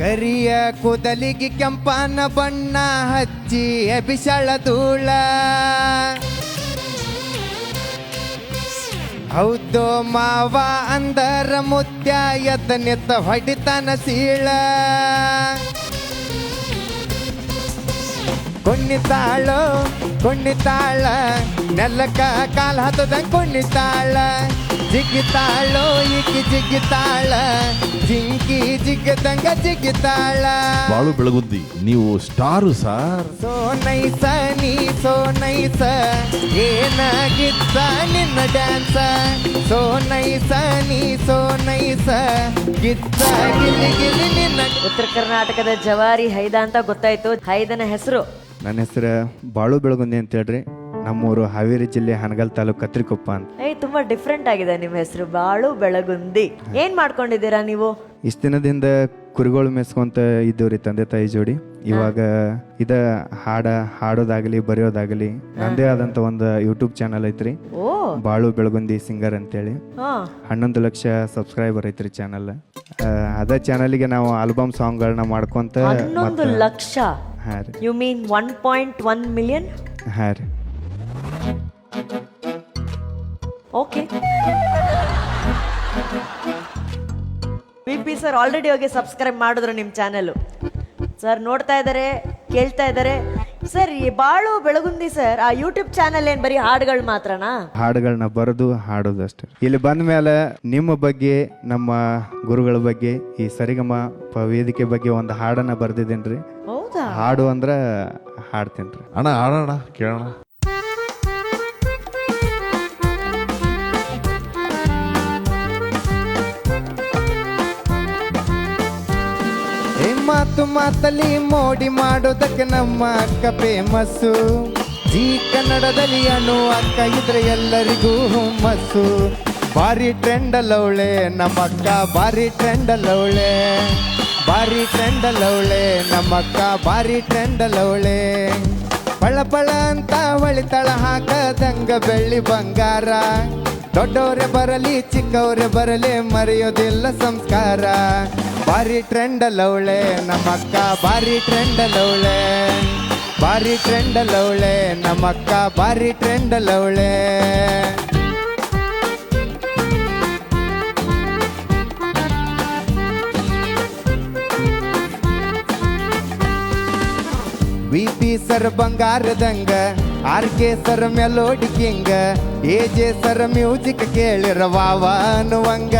ಕರಿಯ ಕೂದಲಿಗೆ ಕೆಂಪನ ಬಣ್ಣ ಹಚ್ಚಿ ಎಬಿಸಳ ಧೂಳ. ಹೌದು ಮಾವ ಅಂದರ ಮುತ್ಯ ಎದ್ದ ನಿತ್ತ ಹೊಡಿತನ ಸೀಳ. ಕುಣ್ಣಿತಾಳು ಕುಣ್ಣಿತಾಳ ನೆಲ್ಲಕ್ಕ ಕಾಲ ಹತ್ತದ ಕುಣ್ಣಿತಾಳ ಜಿಗ್ಗಿತಾಳು ಈಕಿ ಜಿಗ್ಗಿತಾಳ ಜಿಂಕಿ ಜಿಗ್ಗದಂಗ ಜಿಗ್ಗಿತಾಳ ಬಾಳು ಬೆಳಗುದ್ದಿ ನೀವು ಸ್ಟಾರು ಸಾರ್. ಸೋನೈಸ ನೀ ಸೋ ಸ ಏನಾಗಿತ್ತ ನಿನ್ನ ಡ್ಯಾನ್ಸ. ಸೋನೈಸ ನೀ ಸೋನೈಸ ಗಿತ್ತ ಗಿಲಿ ಗಿಲಿ ನಿನ್ನ ಉತ್ತರ ಕರ್ನಾಟಕದ ಜವಾರಿ ಹೈದ ಅಂತ ಗೊತ್ತಾಯ್ತು. ಹೈದನ ಹೆಸರು ನನ್ನ ಹೆಸರು ಬಾಳು ಬೆಳಗುಂದಿ ಅಂತ ಹೇಳ್ರಿ. ನಮ್ಮೂರು ಹಾವೇರಿ ಜಿಲ್ಲೆ ಹನಗಲ್ ತಾಲೂಕು ಕತ್ರಿಕೊಪ್ಪ ಅಂತ. ತುಂಬಾ ಡಿಫ್ರೆಂಟ್ ಆಗಿದೆ ನಿಮ್ಮ ಹೆಸರು ಬಾಳು ಬೆಳಗುಂದಿ. ಏನ್ ಮಾಡ್ಕೊಂಡಿದ್ದೀರಾ ನೀವು? ಇಷ್ಟ ದಿನದಿಂದ ಕುರಿಗಳು ಮೇಸ್ಕೊಂತ ಇದ್ದವ್ರಿ ತಂದೆ ತಾಯಿ ಜೋಡಿ. ಇವಾಗ ಇದ ಹಾಡ ಹಾಡೋದಾಗಲಿ ಬರೆಯೋದಾಗಲಿ ನಂದೇ ಆದಂತ ಒಂದು ಯೂಟ್ಯೂಬ್ ಚಾನಲ್ ಐತ್ರಿ. ಓ. ಬಾಳು ಬೆಳಗುಂದಿ ಸಿಂಗರ್ ಅಂತೇಳಿ. ಹಾ. ಹನ್ನೊಂದು ಲಕ್ಷ ಸಬ್ಸ್ಕ್ರೈಬರ್ ಐತ್ರಿ ಚಾನಲ್ ಅದ ಚಾನಲ್ಗೆ ನಾವು ಆಲ್ಬಮ್ ಸಾಂಗ್ಗಳನ್ನ ಮಾಡ್ಕೊಂತ ಹನ್ನೊಂದು ಲಕ್ಷ. ಹಾ ರೀ you mean one point one million ಹಾಂ ರೀ okay V P sir already ಹೋಗಿ ಸಬ್ಸ್ಕ್ರೈಬ್ ಮಾಡಿದ್ರು ನಿಮ್ಮ ಚಾನೆಲ್ ಸರ್ ನೋಡ್ತಾ ಇದ್ದಾರೆ ಕೇಳ್ತಾ ಇದ್ದಾರೆ ಸರ್ ಈ ಬಾಳು ಬೆಳಗುಂದಿ ಸರ್ ಆ ಯೂಟ್ಯೂಬ್ ಚಾನೆಲ್ ಏನು ಬರೀ ಹಾಡುಗಳು ಮಾತ್ರನಾ? ಹಾಡುಗಳನ್ನ ಬರೆದು ಹಾಡೋದು ಅಷ್ಟೇ. ಇಲ್ಲಿ ಬಂದ ಮೇಲೆ ನಿಮ್ಮ ಬಗ್ಗೆ ನಮ್ಮ ಗುರುಗಳ ಬಗ್ಗೆ ಈ ಸರಿಗಮ ಪ ವೇದಿಕೆ ಬಗ್ಗೆ ಒಂದು ಹಾಡನ್ನ ಬರ್ದಿದ್ದೇನ್ರಿ. ಹೌದಾ? ಹಾಡು ಹಾಡ್ತೀನಿ ಹಾಡ್ತೇನ್ರಿ ಅಣ್ಣ ಹಾಡೋಣ ಕೇಳೋಣ. ಏ ಮಾತು ಮಾತಲ್ಲಿ ಮೋಡಿ ಮಾಡೋದಕ್ಕೆ ನಮ್ಮ ಅಕ್ಕ ಫೇಮಸ್ಸು ಜೀ ಕನ್ನಡದಲ್ಲಿ ಅಣು ಅಕ್ಕ ಇದ್ರೆ ಎಲ್ಲರಿಗೂ ಹುಮ್ಮಸ್ಸು. ಭಾರಿ ಟ್ರೆಂಡ್ ಅಲ್ಲವಳೆ ನಮ್ಮಕ್ಕ ಬಾರಿ ಭಾರಿ ಟ್ರೆಂಡ್ ಅಲ್ಲವಳೆ ಭಾರಿ ಟ್ರೆಂಡ್ ಅಲ್ಲವಳೆ ನಮ್ಮಕ್ಕ ಬಾರಿ ಭಾರಿ ಟ್ರೆಂಡ್ ಅಲ್ಲವಳೆ ಪಳ ಪಳ ಅಂತ ಹೊಳಿತಳ ಹಾಕದಂಗ ಬೆಳ್ಳಿ ಬಂಗಾರ. ದೊಡ್ಡವರೇ ಬರಲಿ, ಚಿಕ್ಕವ್ರೆ ಬರಲಿ, ಮರೆಯೋದಿಲ್ಲ ಸಂಸ್ಕಾರ. ಭಾರಿ ಟ್ರೆಂಡ್ ಅಲ್ಲವಳೆ ನಮ್ಮಕ್ಕ ಬಾರಿ ಭಾರಿ ಟ್ರೆಂಡ್ ಅಲ್ಲವಳೆ ಭಾರಿ ಟ್ರೆಂಡ್ ಅಲ್ಲವಳೆ ನಮ್ಮಕ್ಕ ಬಾರಿ ಭಾರಿ ಟ್ರೆಂಡ್ ವಿ ಸರ್ ಬಂಗಾರದಂಗ R K sir melody king A J sir music ಕೇಳಿರ ವಾವ ಅನ್ನುವಂಗ.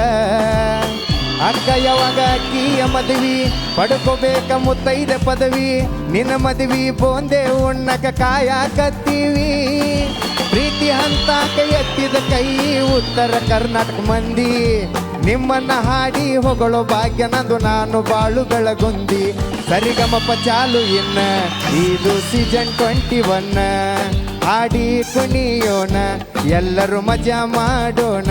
ಅಕ್ಕ ಯಾವಾಗ ಕೀಯ ಮದುವಿ, ಪಡ್ಕೋಬೇಕ ಮುತ್ತೈದೆ ಪದವಿ, ನಿನ್ನ ಮದುವಿ ಬೋಂದೆ ಉಣ್ಣಕ ಕಾಯಾಕತ್ತೀವಿ. ಪ್ರೀತಿ ಹಂತಾಕ ಎತ್ತಿದ ಕೈ ಉತ್ತರ ಕರ್ನಾಟಕ ಮಂದಿ. ನಿಮ್ಮನ್ನ ಹಾಡಿ ಹೊಗಳೋ ಭಾಗ್ಯ ನಂದು. ನಾನು ಬಾಳು ಬೆಳಗುಂದಿ ಸರಿಗಮಪ ಚಾಲು ಇನ್ನ. ಇದು ಸೀಸನ್ ಟ್ವೆಂಟಿ ಒನ್ ಹಾಡಿ ಕುಣಿಯೋಣ. ಎಲ್ಲರೂ ಮಜಾ ಮಾಡೋಣ.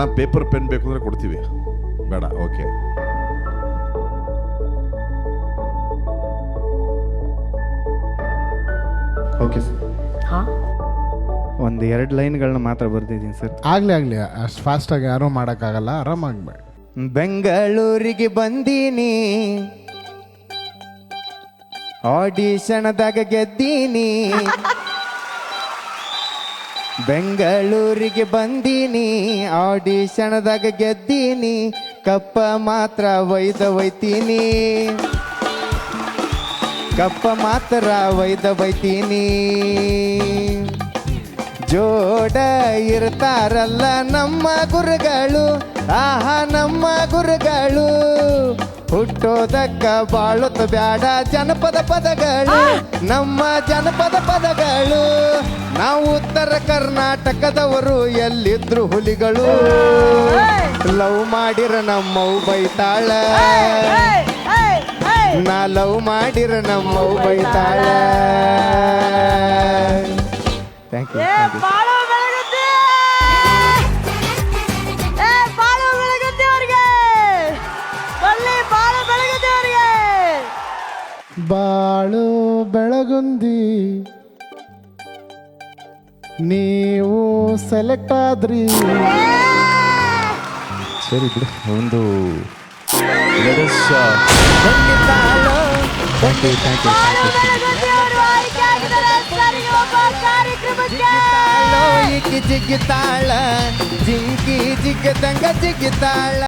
ಅಣ್ಣ ಪೇಪರ್ ಪೆನ್ ಬೇಕು ಅಂದ್ರೆ ಕೊಡ್ತೀವಿ. ಬೇಡ ಓಕೆ ಓಕೆ ಸರ್ ಹಾ? ಒಂದು ಎರಡು ಲೈನ್ಗಳನ್ನ ಮಾತ್ರ ಬರ್ದಿದ್ದೀನಿ ಸರ್ ಆಗ್ಲಿ ಆಗ್ಲಿ ಅಷ್ಟು ಫಾಸ್ಟಾಗಿ ಯಾರೂ ಮಾಡೋಕ್ಕಾಗಲ್ಲ ಆರಾಮಾಗ್ಬೇಡಿ ಬೆಂಗಳೂರಿಗೆ ಬಂದೀನಿ. ಆಡಿಷನ್ದಾಗ ಗೆದ್ದೀನಿ. ಬೆಂಗಳೂರಿಗೆ ಬಂದೀನಿ, ಆಡಿಷನ್ದಾಗ ಗೆದ್ದೀನಿ, ಕಪ್ಪ ಮಾತ್ರ ವೈದ ಒಯ್ತೀನಿ. ಕಪ್ಪ ಮಾತ್ರ ಒಯ್ದ ಒಯ್ತೀನಿ. ಜೋಡ ಇರ್ತಾರಲ್ಲ ನಮ್ಮ ಗುರುಗಳು, ಆಹಾ ನಮ್ಮ ಗುರುಗಳು. ಹುಟ್ಟೋದಕ್ಕ ಬಾಳುತ್ತ ಬ್ಯಾಡ ಜನಪದ ಪದಗಳು, ನಮ್ಮ ಜನಪದ ಪದಗಳು. ನಾವು ಉತ್ತರ ಕರ್ನಾಟಕದವರು ಎಲ್ಲಿದ್ರು ಹುಲಿಗಳು? ಲವ್ ಮಾಡಿರ ನಮ್ಮವು ಬೈತಾಳ. ನಾ ಲವ್ ಮಾಡಿರ ನಮ್ಮವು ಬೈತಾಳ. ಥ್ಯಾಂಕ್ ಯು ಏ ಬಾಳು ಬೆಳಗುತ್ತಿ! ನೀವು ಸೆಲೆಕ್ಟ್ ಆದ್ರಿ. ಸರಿ ಬಿಡು ಒಂದು ಖಂಡಿತಾಳು thank you thank you Balu Belagutti ಅವರು ಆಯ್ಕೆ ಆಗಿದ್ದಾರೆ ಸರಿಗಮಪ ಕಾರ್ಯಕ್ರಮಕ್ಕೆ ತಾಳು ಈಕಿ ಜಿಗ್ಗಿತಾಳ ಜಿಂಕಿ ಜಿಗ್ಗದಂಗ ಜಿಗ್ಗಿತಾಳ